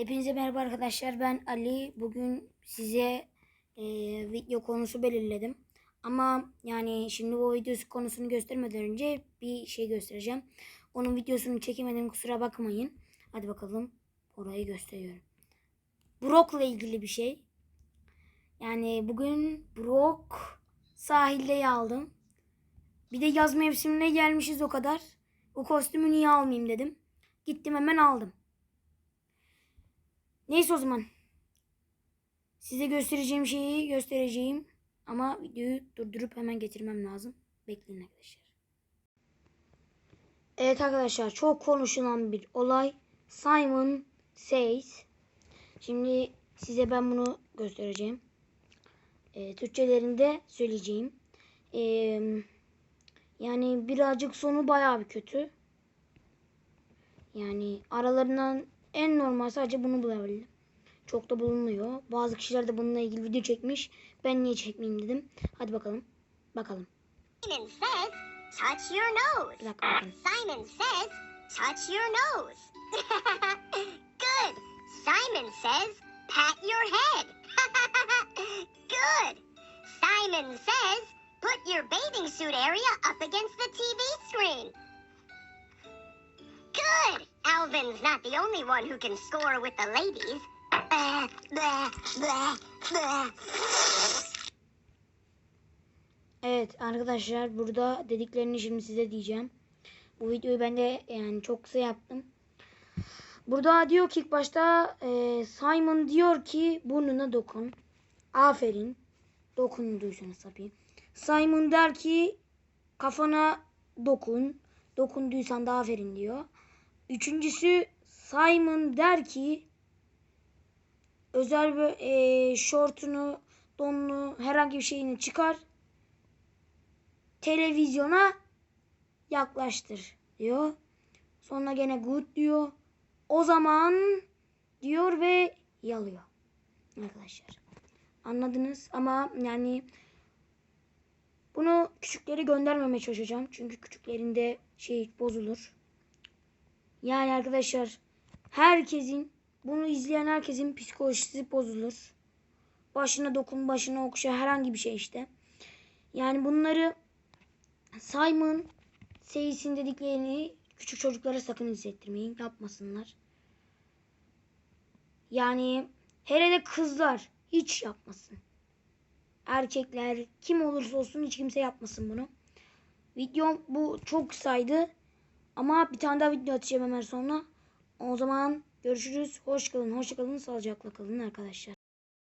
Hepinize merhaba arkadaşlar. Ben Ali. Bugün size e, video konusu belirledim. Ama yani şimdi bu videosu konusunu göstermeden önce bir şey göstereceğim. Onun videosunu çekemedim kusura bakmayın. Hadi bakalım orayı gösteriyorum. Brock'la ilgili bir şey. Yani bugün Brock sahilde aldım. Bir de yaz mevsimine gelmişiz o kadar. O kostümü niye almayayım dedim. Gittim hemen aldım. Neyse o zaman. Size göstereceğim şeyi göstereceğim. Ama videoyu durdurup hemen getirmem lazım. Bekleyin arkadaşlar. Evet arkadaşlar çok konuşulan bir olay. Simon Says. Şimdi size ben bunu göstereceğim. Ee, Türkçelerinde söyleyeceğim. Ee, yani birazcık sonu bayağı bir kötü. Yani aralarından en normal sadece bunu bulabildim. Çok da bulunmuyor. Bazı kişiler de bununla ilgili video çekmiş. Ben niye çekmeyeyim dedim. Hadi bakalım. Bakalım. Simon says, touch your nose. Bir dakika bakın. Simon says, touch your nose. Good. Simon says, pat your head. Good. Simon says, put your bathing suit area up against the TV screen. Good. Alvin's not the only one who can score with the ladies. Evet arkadaşlar burada dediklerini şimdi size diyeceğim. Bu videoyu ben de yani çok kısa yaptım. Burada diyor ki ilk başta e, Simon diyor ki burnuna dokun. Aferin. Dokunduysanız tabii. Simon der ki kafana dokun. Dokunduysan da aferin diyor. Üçüncüsü Simon der ki özel bir e, şortunu, donunu, herhangi bir şeyini çıkar. Televizyona yaklaştır diyor. Sonra gene good diyor. O zaman diyor ve yalıyor. Arkadaşlar. Anladınız ama yani bunu küçükleri göndermemeye çalışacağım. Çünkü küçüklerinde şey bozulur. Yani arkadaşlar herkesin bunu izleyen herkesin psikolojisi bozulur. Başına dokun, başına okşa herhangi bir şey işte. Yani bunları Simon Says'in dediklerini küçük çocuklara sakın hissettirmeyin. Yapmasınlar. Yani hele de kızlar hiç yapmasın. Erkekler kim olursa olsun hiç kimse yapmasın bunu. Videom bu çok kısaydı. Ama bir tane daha video atacağım hemen sonra. O zaman görüşürüz. Hoş kalın, hoşça kalın, sağlıcakla kalın arkadaşlar.